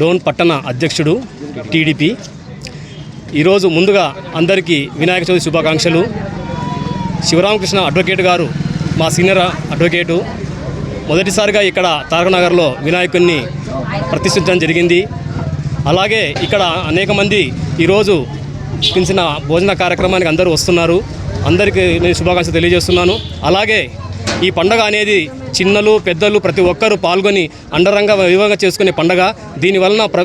డోన్ పట్టణ అధ్యక్షుడు టీడీపీ. ఈరోజు ముందుగా అందరికీ వినాయక చవితి శుభాకాంక్షలు. శివరామకృష్ణ అడ్వకేట్ గారు మా సీనియర్ అడ్వకేటు. మొదటిసారిగా ఇక్కడ తారకనగర్లో వినాయకుడిని ప్రతిష్ఠించడం జరిగింది. అలాగే ఇక్కడ అనేక మంది ఈరోజు పిలిచిన భోజన కార్యక్రమానికి అందరూ వస్తున్నారు. అందరికీ నేను శుభాకాంక్షలు తెలియజేస్తున్నాను. అలాగే ఈ పండగ అనేది చిన్నలు పెద్దలు ప్రతి ఒక్కరూ పాల్గొని అండరంగ వివంగా చేసుకునే పండగ. దీనివలన ప్ర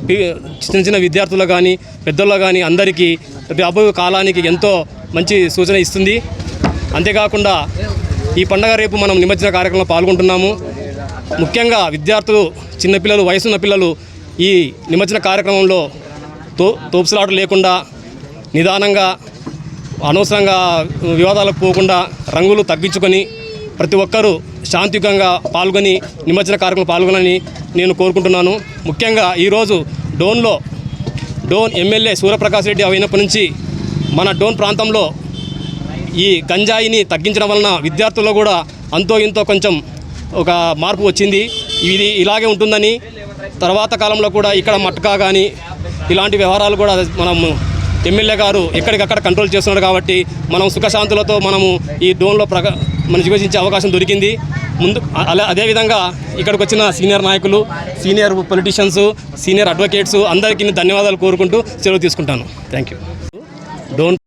చిన్న చిన్న విద్యార్థులు కానీ పెద్దల్లో కానీ అందరికీ రాబోయే కాలానికి ఎంతో మంచి సూచన ఇస్తుంది. అంతేకాకుండా ఈ పండగ రేపు మనం నిమజ్జన కార్యక్రమంలో పాల్గొంటున్నాము. ముఖ్యంగా విద్యార్థులు చిన్నపిల్లలు వయసున్న పిల్లలు ఈ నిమజ్జన కార్యక్రమంలో తో తోపుసలాట లేకుండా నిదానంగా అనవసరంగా వివాదాలకు పోకుండా రంగులు తగ్గించుకొని ప్రతి ఒక్కరూ శాంతియుతంగా పాల్గొని నిమజ్జన కార్యక్రమంలో పాల్గొనని నేను కోరుకుంటున్నాను. ముఖ్యంగా ఈరోజు డోన్లో డోన్ ఎమ్మెల్యే సూర్యప్రకాష్ రెడ్డి అయినప్పటి నుంచి మన డోన్ ప్రాంతంలో ఈ గంజాయిని తగ్గించడం వలన విద్యార్థుల్లో కూడా అంతో ఇంతో కొంచెం ఒక మార్పు వచ్చింది. ఇది ఇలాగే ఉంటుందని తర్వాత కాలంలో కూడా ఇక్కడ మట్కా కానీ ఇలాంటి వ్యవహారాలు కూడా మనం ఎమ్మెల్యే గారు ఎక్కడికక్కడ కంట్రోల్ చేస్తున్నాడు కాబట్టి మనం సుఖశాంతులతో మనము ఈ డోన్లో ప్రక మన జీవించే అవకాశం దొరికింది. ముందు అలా అదేవిధంగా ఇక్కడికి వచ్చిన సీనియర్ నాయకులు సీనియర్ పొలిటీషియన్స్ సీనియర్ అడ్వకేట్స్ అందరికీ ధన్యవాదాలు కోరుకుంటూ సెలవు తీసుకుంటాను. Thank you. డోన్